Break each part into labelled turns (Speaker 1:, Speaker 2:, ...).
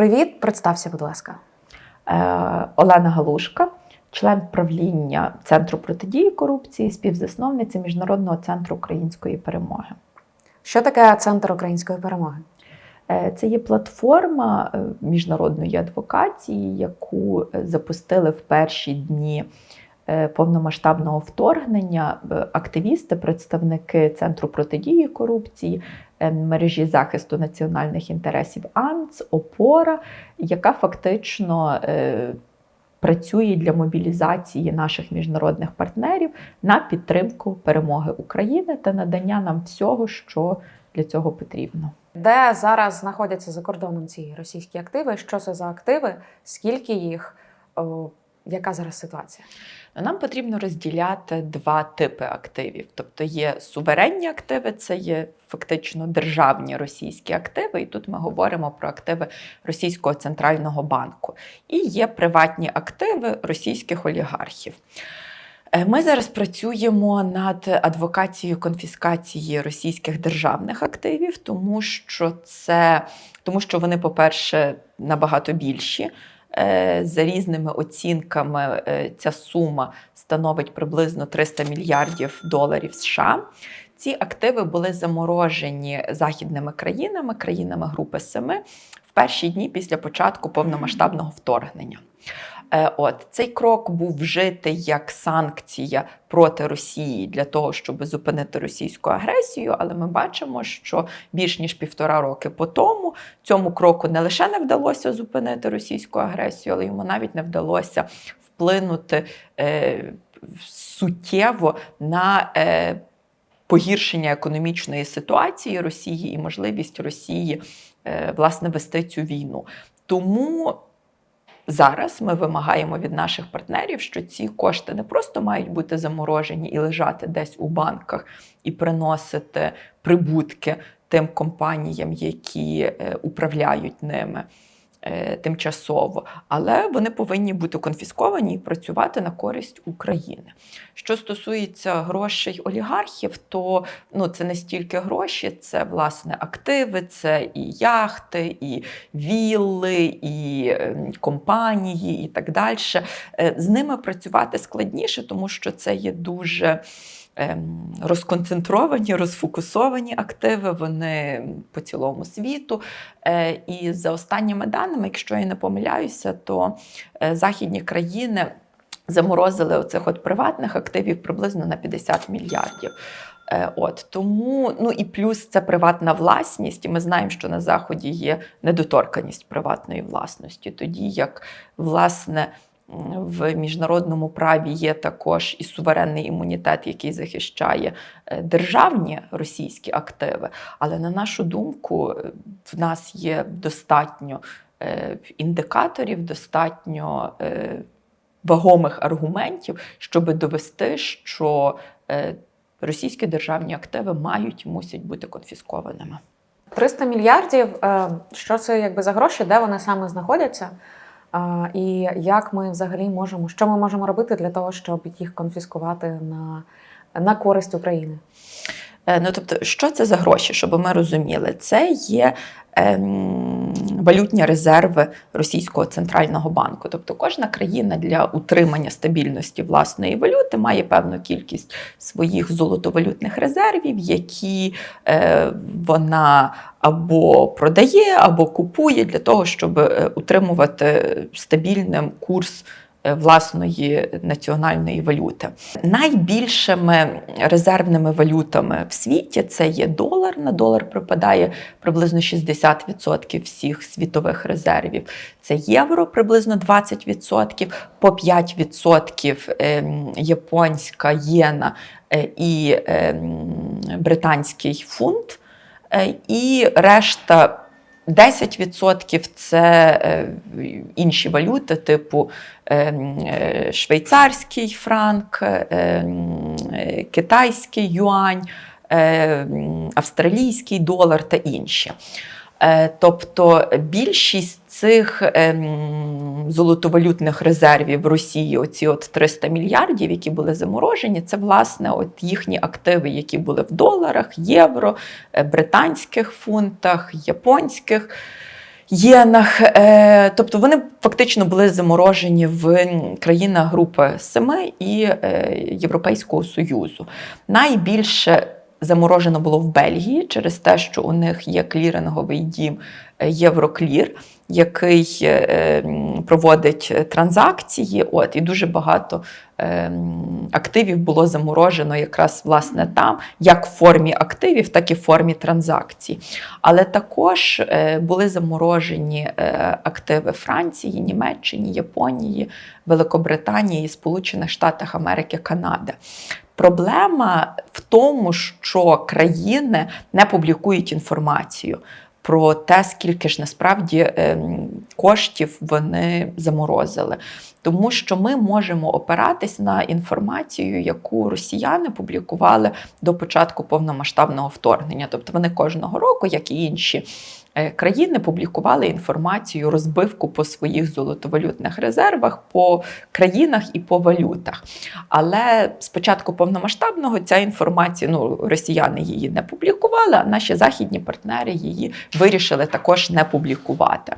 Speaker 1: Привіт, представся, будь ласка.
Speaker 2: Е, Олена Галушка, член правління Центру протидії корупції, співзасновниця Міжнародного центру української перемоги.
Speaker 1: Що таке центр української перемоги?
Speaker 2: Е, Це є платформа е, міжнародної адвокації, яку е, запустили в перші дні повномасштабного вторгнення е, активісти, представники Центру протидії корупції, е, мережі захисту національних інтересів АНЦ, ОПОРА, яка фактично е, працює для мобілізації наших міжнародних партнерів на підтримку перемоги України та надання нам всього, що для цього потрібно.
Speaker 1: Де зараз знаходяться за кордоном ці російські активи? Що це за активи? Скільки їх? Яка зараз ситуація?
Speaker 2: Нам потрібно розділяти два типи активів. Тобто є суверенні активи, це є фактично державні російські активи, і тут ми говоримо про активи Російського центрального банку. І є приватні активи російських олігархів. Е, Ми зараз працюємо над адвокацією конфіскації російських державних активів, тому що це тому, що вони, по-перше, набагато більші. Е, За різними оцінками, е, ця сума становить приблизно 300 мільярдів доларів США. Ці активи були заморожені західними країнами, країнами Групи Семи в перші дні після початку повномасштабного вторгнення. Е, От цей крок був вжитий як санкція проти Росії для того, щоб зупинити російську агресію. Але ми бачимо, що більш ніж півтора роки по тому цьому кроку не лише не вдалося зупинити російську агресію, але йому навіть не вдалося вплинути е, суттєво на е, погіршення економічної ситуації Росії і можливість Росії е, власне вести цю війну. Тому зараз ми вимагаємо від наших партнерів, що ці кошти не просто мають бути заморожені і лежати десь у банках і приносити прибутки тим компаніям, які е, управляють ними. Е, Тимчасово, але вони повинні бути конфісковані і працювати на користь України. Що стосується грошей олігархів, то ну, це не стільки гроші, це власне активи, це і яхти, і вілли, і е, компанії, і так далі. Е, З ними працювати складніше, тому що це є дуже. Ем, Розконцентровані, розфокусовані активи, вони по цілому світу. Е, І за останніми даними, якщо я не помиляюся, то е, західні країни заморозили оцих от приватних активів приблизно на 50 мільярдів. Е, От тому, ну і плюс це приватна власність, і ми знаємо, що на заході є недоторканість приватної власності, тоді як власне. В міжнародному праві є також і суверенний імунітет, який захищає е, державні російські активи. Але на нашу думку, е, в нас є достатньо е, індикаторів, достатньо вагомих аргументів, щоб довести, що російські державні активи мають мусять бути конфіскованими.
Speaker 1: 300 мільярдів. Що це якби за гроші? Де вони саме знаходяться? І як ми взагалі можемо, що ми можемо робити для того, щоб їх конфіскувати на, на користь України?
Speaker 2: Е, Ну, тобто, що це за гроші, щоб ми розуміли? Це є ем, валютні резерви Російського центрального банку. Тобто, кожна країна для утримання стабільності власної валюти має певну кількість своїх золотовалютних резервів, які е, вона або продає, або купує для того, щоб е, утримувати стабільним курс власної національної валюти. Найбільшими резервними валютами в світі це є долар. На долар припадає приблизно 60% всіх світових резервів. Це євро приблизно 20%, по 5% ем, японська єна е, і ем, британський фунт. Е, І решта 10% це е, інші валюти, типу е, е, швейцарський франк, китайський юань, австралійський долар та інші. Тобто більшість цих ем, золотовалютних резервів Росії, оці от 300 мільярдів, які були заморожені, це власне от їхні активи, які були в доларах, євро, е, британських фунтах, японських єнах. Е, тобто вони фактично були заморожені в країнах Групи Семи і е, Європейського Союзу. Найбільше заморожено було в Бельгії через те, що у них є кліринговий дім е, Євроклір, який е, проводить транзакції. От, і дуже багато е, активів було заморожено якраз власне там, як в формі активів, так і в формі транзакцій. Але також е, були заморожені е, активи Франції, Німеччині, Японії, Великобританії, Сполучених Штатах Америки, Канади. Проблема в тому, що країни не публікують інформацію про те, скільки ж насправді ем, коштів вони заморозили. Тому що ми можемо опиратись на інформацію, яку росіяни публікували до початку повномасштабного вторгнення. Тобто вони кожного року, як і інші країни, публікували інформацію, розбивку по своїх золотовалютних резервах, по країнах і по валютах. Але спочатку повномасштабного ця інформація, ну росіяни її не публікували, а наші західні партнери її вирішили також не публікувати.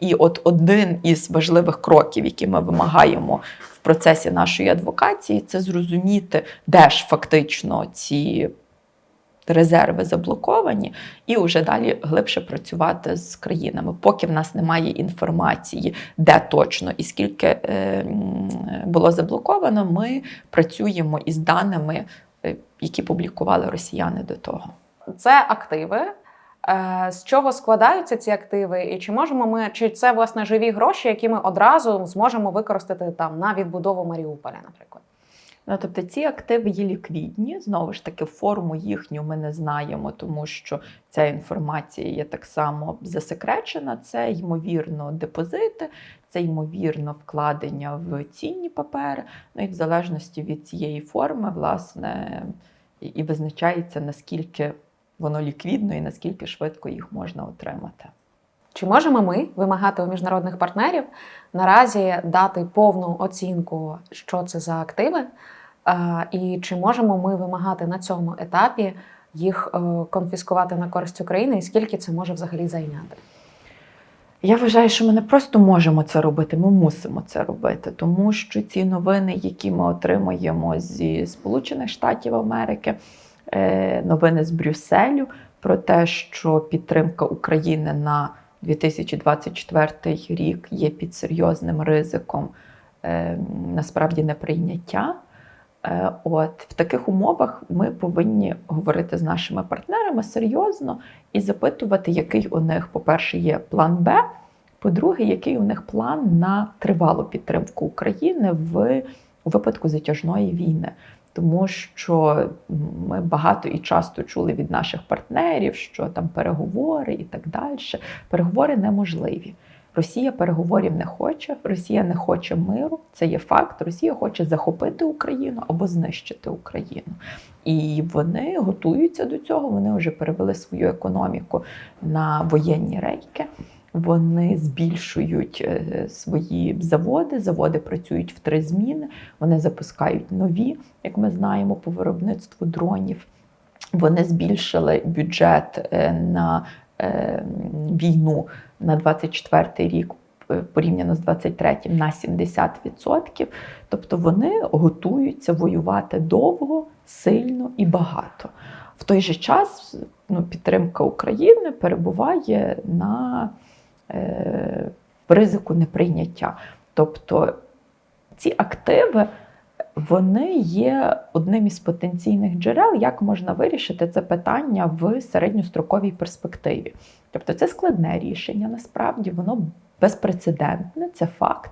Speaker 2: І от один із важливих кроків, які ми вимагаємо в процесі нашої адвокації, це зрозуміти, де ж фактично ці. Резерви заблоковані, і вже далі глибше працювати з країнами. Поки в нас немає інформації, де точно і скільки е, було заблоковано, ми працюємо із даними, е, які публікували росіяни до того.
Speaker 1: Це активи. Е, З чого складаються ці активи, і чи можемо ми, чи це власне живі гроші, які ми одразу зможемо використати там на відбудову Маріуполя, наприклад?
Speaker 2: Ну, тобто ці активи є ліквідні. Знову ж таки, форму їхню ми не знаємо, тому що ця інформація є так само засекречена. Це ймовірно депозити, це ймовірно вкладення в цінні папери. Ну і в залежності від цієї форми, власне, і, визначається наскільки воно ліквідно і наскільки швидко їх можна отримати.
Speaker 1: Чи можемо ми вимагати у міжнародних партнерів наразі дати повну оцінку, що це за активи? І чи можемо ми вимагати на цьому етапі їх е, конфіскувати на користь України, і скільки це може взагалі зайняти?
Speaker 2: Я вважаю, що ми не просто можемо це робити, ми мусимо це робити, тому що ці новини, які ми отримуємо зі Сполучених Штатів Америки, е, новини з Брюсселю про те, що підтримка України на 2024 рік є під серйозним ризиком е, насправді неприйняття. Е, От в таких умовах ми повинні говорити з нашими партнерами серйозно і запитувати, який у них, по-перше, є план Б. По-друге, який у них план на тривалу підтримку України в випадку затяжної війни. Тому що ми багато і часто чули від наших партнерів, що там переговори і так далі. Переговори неможливі. Росія переговорів не хоче, Росія не хоче миру. Це є факт. Росія хоче захопити Україну або знищити Україну. І вони готуються до цього. Вони вже перевели свою економіку на воєнні рейки. Вони збільшують е, свої заводи. Заводи працюють в три зміни. Вони запускають нові, як ми знаємо, по виробництву дронів. Вони збільшили бюджет е, на е, війну на 24 рік. Порівняно з 23-м на 70%. Тобто вони готуються воювати довго, сильно і багато. В той же час ну, підтримка України перебуває на ризику неприйняття. Тобто ці активи вони є одним із потенційних джерел, як можна вирішити це питання в середньостроковій перспективі. Тобто це складне рішення, насправді воно безпрецедентне, це факт.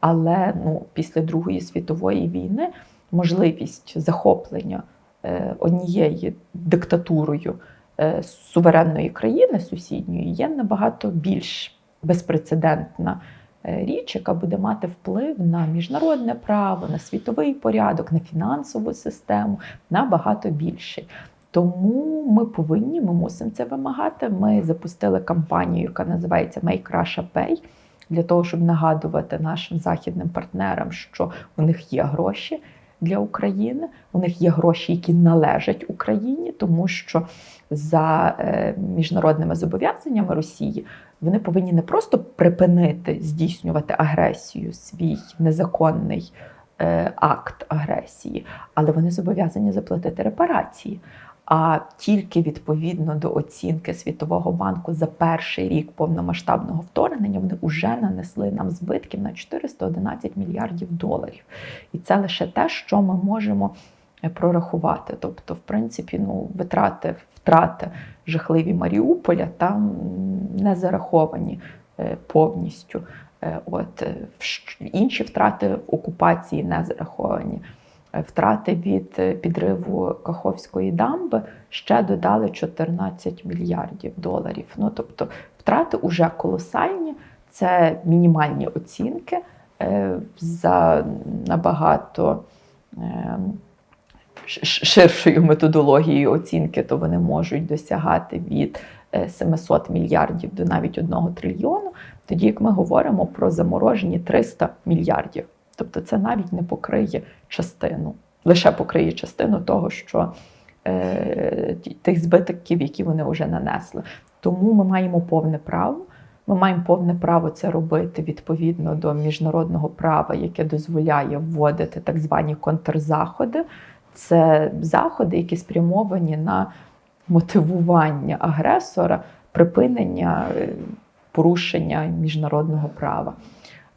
Speaker 2: Але ну, після Другої світової війни можливість захоплення е, однією диктатурою е, суверенної країни сусідньої є набагато більш безпрецедентна е, річ, яка буде мати вплив на міжнародне право, на світовий порядок, на фінансову систему, набагато більший. Тому ми повинні, ми мусимо це вимагати. Ми запустили кампанію, яка називається Make Russia Pay, для того, щоб нагадувати нашим західним партнерам, що у них є гроші для України, у них є гроші, які належать Україні, тому що за е, міжнародними зобов'язаннями Росії вони повинні не просто припинити здійснювати агресію, свій незаконний е, акт агресії, але вони зобов'язані заплатити репарації. А тільки відповідно до оцінки Світового банку за перший рік повномасштабного вторгнення вони вже нанесли нам збитків на 411 мільярдів доларів. І це лише те, що ми можемо прорахувати. Тобто, в принципі, ну, витрати, втрати жахливі Маріуполя там не зараховані е, повністю. Е, От е, інші втрати в окупації не зараховані. Втрати від підриву Каховської дамби ще додали 14 мільярдів доларів. Ну тобто втрати вже колосальні, це мінімальні оцінки за набагато е, ш- ширшою методологією оцінки, то вони можуть досягати від е, 700 мільярдів до навіть 1 трильйону, тоді як ми говоримо про заморожені 300 мільярдів. Тобто це навіть не покриє частину, лише покриє частину того, що е, тих збитків, які вони вже нанесли. Тому ми маємо повне право. Ми маємо повне право це робити відповідно до міжнародного права, яке дозволяє вводити так звані контрзаходи. Це заходи, які спрямовані на мотивування агресора, припинення е, порушення міжнародного права.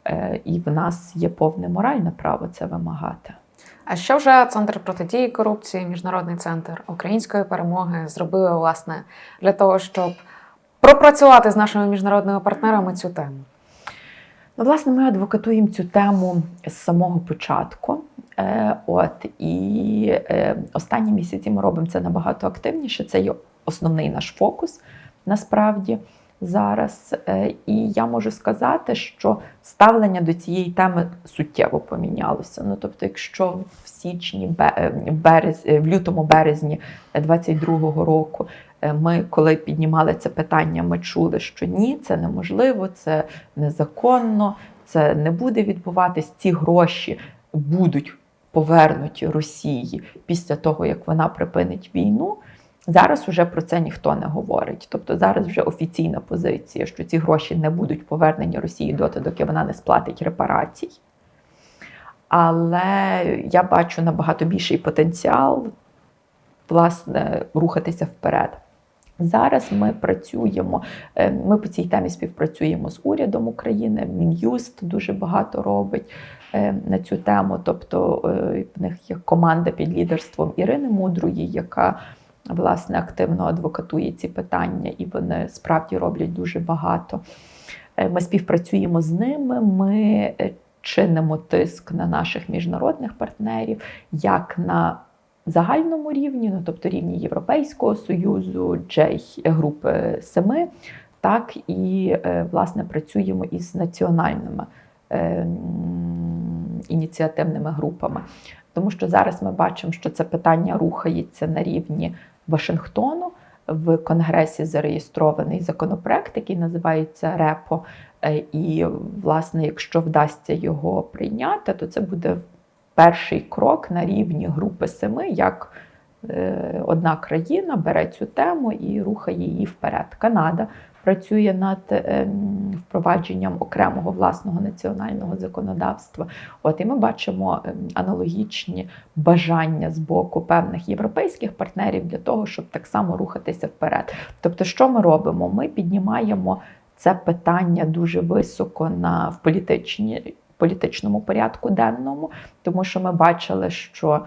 Speaker 2: Е, І в нас є повне моральне право це вимагати.
Speaker 1: А що вже центр протидії корупції, міжнародний центр української перемоги зробили власне для того, щоб пропрацювати з нашими міжнародними партнерами цю тему?
Speaker 2: Ну, власне, ми адвокатуємо цю тему з самого початку. Е, От і е, останні місяці ми робимо це набагато активніше. Це є основний наш фокус насправді зараз. Е, І я можу сказати, що ставлення до цієї теми суттєво помінялося. Ну тобто, якщо в січні, е, берез, в лютому березні 22-го року ми, коли піднімали це питання, ми чули, що ні, це неможливо, це незаконно, це не буде відбуватись. Ці гроші будуть повернуті Росії після того, як вона припинить війну. Зараз вже про це ніхто не говорить. Тобто зараз вже офіційна позиція, що ці гроші не будуть повернені Росії доти, доки вона не сплатить репарацій. Але я бачу набагато більший потенціал власне рухатися вперед. Зараз ми працюємо. е, Ми по цій темі співпрацюємо з урядом України. Мін'юст дуже багато робить на цю тему. Тобто е, в них є команда під лідерством Ірини Мудрої, яка власне активно адвокатує ці питання, і вони справді роблять дуже багато. Е, Ми співпрацюємо з ними. Ми е, чинимо тиск на наших міжнародних партнерів, як на загальному рівні, ну тобто рівні Європейського союзу, J групи семи, так і е, власне працюємо із національними е, ініціативними групами. Тому що зараз ми бачимо, що це питання рухається на рівні Вашингтону. В Конгресі зареєстрований законопроект, який називається РЕПО. Е, І, власне, якщо вдасться його прийняти, то це буде перший крок на рівні групи семи, як одна країна бере цю тему і рухає її вперед. Канада працює над ем, впровадженням окремого власного національного законодавства. От і ми бачимо ем, аналогічні бажання з боку певних європейських партнерів для того, щоб так само рухатися вперед. Тобто, що ми робимо? Ми піднімаємо це питання дуже високо на в політичні, політичному порядку денному, тому що ми бачили, що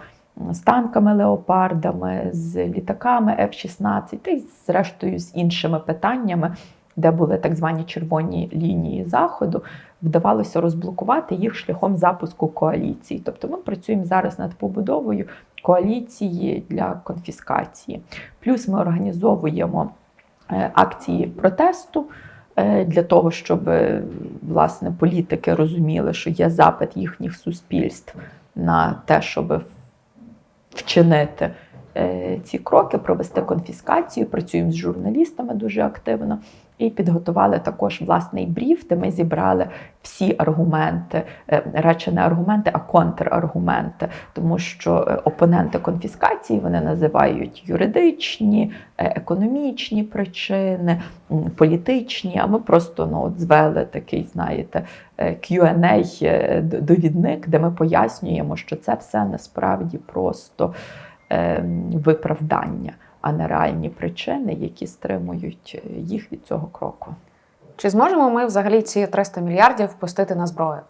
Speaker 2: з танками леопардами, з літаками F-16 та й зрештою з іншими питаннями, де були так звані червоні лінії заходу, вдавалося розблокувати їх шляхом запуску коаліції. Тобто ми працюємо зараз над побудовою коаліції для конфіскації. Плюс ми організовуємо е, акції протесту е, для того, щоб е, власне політики розуміли, що є запит їхніх суспільств на те, щоб вчинити е, ці кроки, провести конфіскацію. Працюємо з журналістами дуже активно. І підготували також власний бриф, де ми зібрали всі аргументи, е, радше не аргументи, а контраргументи, тому що е, опоненти конфіскації вони називають юридичні, е, економічні причини, політичні. А ми просто ну, от звели такий, знаєте, Q&A довідник, де ми пояснюємо, що це все насправді просто е, виправдання, а не реальні причини, які стримують е, їх від цього кроку.
Speaker 1: Чи зможемо ми взагалі ці 300 мільярдів впустити на зброю?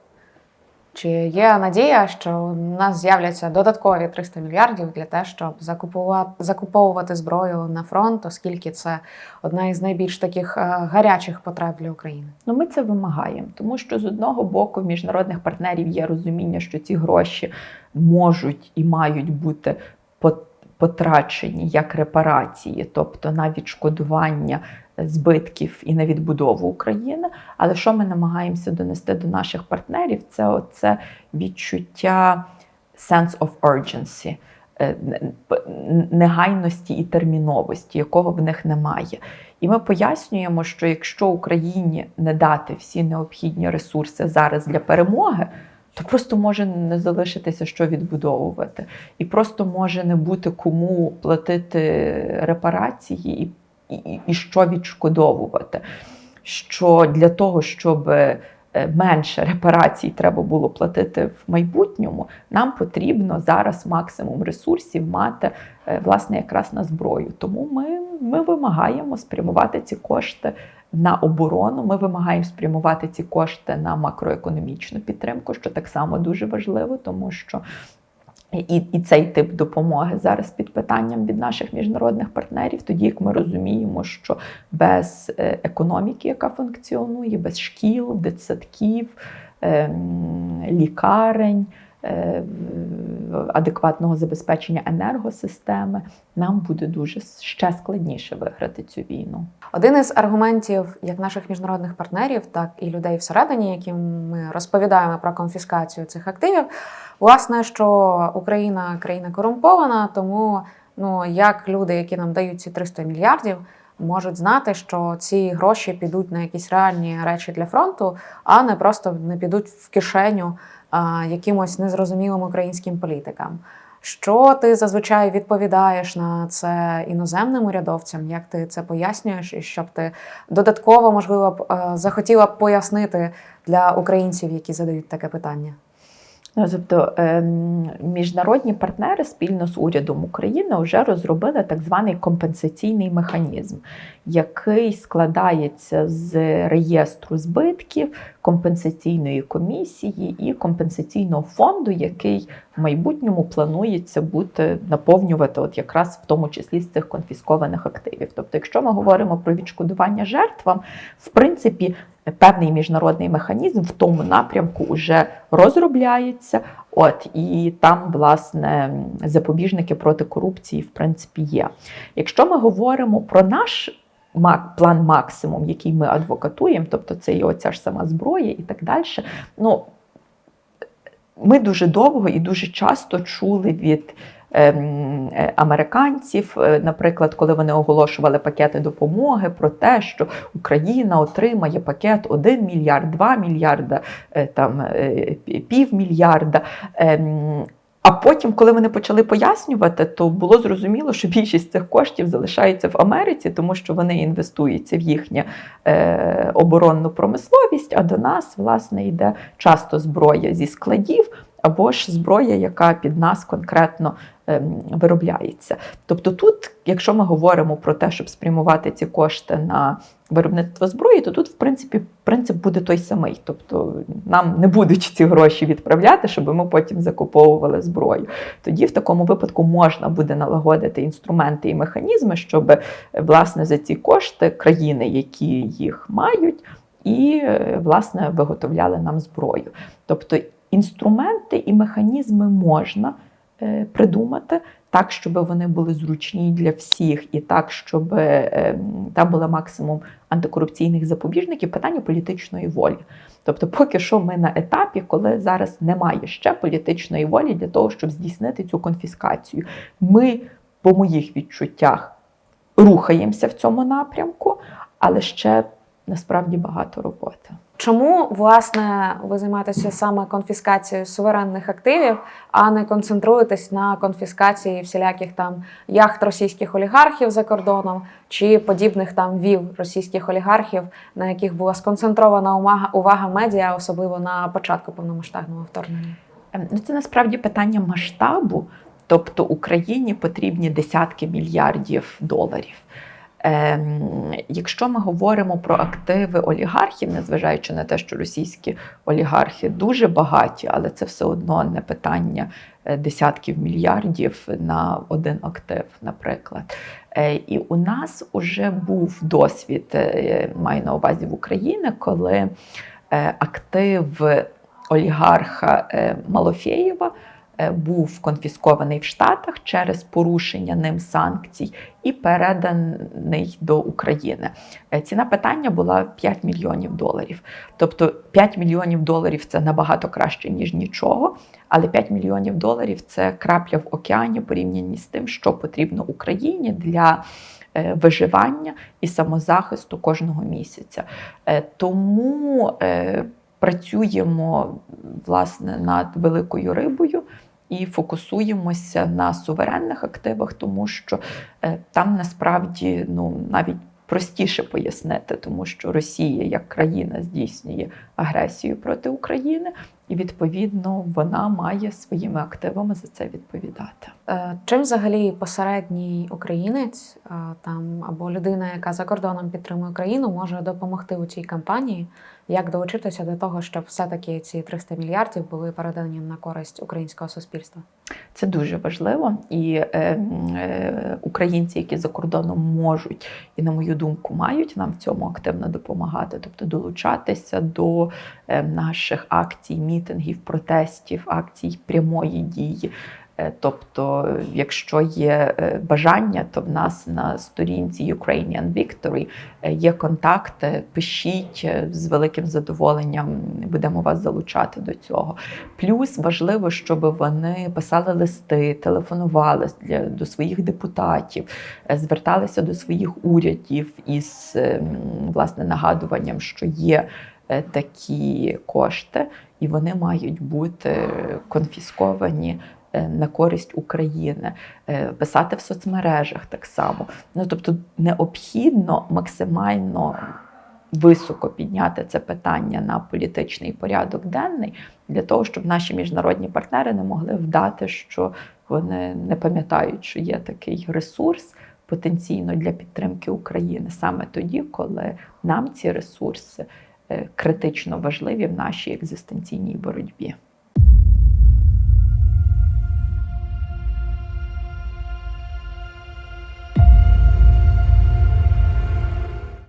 Speaker 1: Чи є надія, що у нас з'являться додаткові 300 мільярдів для того, щоб закупувати, закуповувати зброю на фронт, оскільки це одна із найбільш таких е, гарячих потреб для України?
Speaker 2: Ну, ми це вимагаємо, тому що з одного боку в міжнародних партнерів є розуміння, що ці гроші можуть і мають бути пот- потрачені як репарації, тобто на відшкодування збитків і на відбудову України. Але що ми намагаємося донести до наших партнерів, це оце відчуття sense of urgency. е, негайності і терміновості, якого в них немає. І ми пояснюємо, що якщо Україні не дати всі необхідні ресурси зараз для перемоги, то просто може не залишитися що відбудовувати, і просто може не бути кому платити репарації і, і, і що відшкодовувати. Що для того, щоб е, менше репарацій треба було платити в майбутньому, нам потрібно зараз максимум ресурсів мати е, власне якраз на зброю. Тому ми, ми вимагаємо спрямувати ці кошти на оборону. Ми вимагаємо спрямувати ці кошти на макроекономічну підтримку, що так само дуже важливо, тому що. І, і цей тип допомоги зараз під питанням від наших міжнародних партнерів, тоді як ми розуміємо, що без е, економіки, яка функціонує, без шкіл, дитсадків, ем, лікарень, адекватного забезпечення енергосистеми, нам буде дуже ще складніше виграти цю війну.
Speaker 1: Один із аргументів як наших міжнародних партнерів, так і людей всередині, яким ми розповідаємо про конфіскацію цих активів, власне, що Україна країна корумпована, тому ну як люди, які нам дають ці 300 мільярдів, можуть знати, що ці гроші підуть на якісь реальні речі для фронту, а не просто не підуть в кишеню якимось незрозумілим українським політикам. Що ти зазвичай відповідаєш на це іноземним урядовцям? Як ти це пояснюєш, і щоб ти додатково, можливо, б е, захотіла б пояснити для українців, які задають таке питання?
Speaker 2: Ну, Тобто ем, міжнародні партнери спільно з урядом України вже розробили так званий компенсаційний механізм, який складається з реєстру збитків, компенсаційної комісії і компенсаційного фонду, який в майбутньому планується бути наповнювати, от якраз в тому числі з цих конфіскованих активів. Тобто, якщо ми говоримо про відшкодування жертвам, в принципі. Певний міжнародний механізм в тому напрямку вже розробляється. От і там, власне, запобіжники проти корупції, в принципі, є. Якщо ми говоримо про наш план максимум, який ми адвокатуємо, тобто це і оця ж сама зброя і так далі. Ну, ми дуже довго і дуже часто чули від американців, е, наприклад, коли вони оголошували пакети допомоги про те, що Україна отримає пакет 1 мільярд, 2 мільярда, е, там е, пів мільярда. Ем, А потім, коли вони почали пояснювати, то було зрозуміло, що більшість цих коштів залишається в Америці, тому що вони інвестуються в їхню е, оборонну промисловість, а до нас, власне, йде часто зброя зі складів або ж зброя, яка під нас конкретно ем, виробляється. Тобто, тут, якщо ми говоримо про те, щоб спрямувати ці кошти на виробництво зброї, то тут, в принципі, принцип буде той самий. Тобто нам не будуть ці гроші відправляти, щоб ми потім закуповували зброю. Тоді в такому випадку можна буде налагодити інструменти і механізми, щоб е, власне за ці кошти країни, які їх мають, і е, власне виготовляли нам зброю. Тобто інструменти і механізми можна е, придумати так, щоб вони були зручні для всіх, і так, щоб е, там було максимум антикорупційних запобіжників, питання політичної волі. Тобто, поки що ми на етапі, коли зараз немає ще політичної волі для того, щоб здійснити цю конфіскацію. Ми, по моїх відчуттях, рухаємося в цьому напрямку, але ще насправді багато роботи.
Speaker 1: Чому власне ви займаєтеся саме конфіскацією суверенних активів, а не концентруєтесь на конфіскації всіляких там яхт російських олігархів за кордоном чи подібних там віл російських олігархів, на яких була сконцентрована увага, увага медіа, особливо на початку повномасштабного вторгнення?
Speaker 2: Ем, Ну, це насправді питання масштабу. Тобто Україні потрібні десятки мільярдів доларів. Ем, якщо ми говоримо про активи олігархів, незважаючи на те, що російські олігархи дуже багаті, але це все одно не питання е, десятків мільярдів на один актив, наприклад. Е, І у нас вже був досвід, е, маю на увазі в Україні, коли актив олігарха Малофєєва був конфіскований в Штатах через порушення ним санкцій і переданий до України. Е, Ціна питання була 5 мільйонів доларів. Тобто 5 мільйонів доларів це набагато краще, ніж нічого. Але 5 мільйонів доларів це крапля в океані порівняні з тим, що потрібно Україні для е, виживання і самозахисту кожного місяця. Е, Тому е, працюємо власне над великою рибою. І фокусуємося на суверенних активах, тому що е, там насправді ну навіть простіше пояснити, тому що Росія як країна здійснює агресію проти України, і відповідно вона має своїми активами за це відповідати.
Speaker 1: Е, Чим взагалі посередній українець е, там або людина, яка за кордоном підтримує країну, може допомогти у цій кампанії? Як долучитися до того, щоб все-таки ці 300 мільярдів були передані на користь українського суспільства?
Speaker 2: Це дуже важливо, і е, е, українці, які за кордоном можуть, і на мою думку, мають нам в цьому активно допомагати, тобто долучатися до е, наших акцій, мітингів, протестів, акцій прямої дії. Е, Тобто, якщо є е, бажання, то в нас на сторінці Ukrainian Victory е, є контакти. Пишіть з великим задоволенням, будемо вас залучати до цього. Плюс важливо, щоб вони писали листи, телефонували для, до своїх депутатів, зверталися до своїх урядів із ем, власне нагадуванням, що є такі кошти, і вони мають бути конфісковані. Е, На користь України, Е, писати в соцмережах так само. Ну тобто необхідно максимально високо підняти це питання на політичний порядок денний для того, щоб наші міжнародні партнери не могли вдати, що вони не пам'ятають, що є такий ресурс потенційно для підтримки України саме тоді, коли нам ці ресурси е, критично важливі в нашій екзистенційній боротьбі.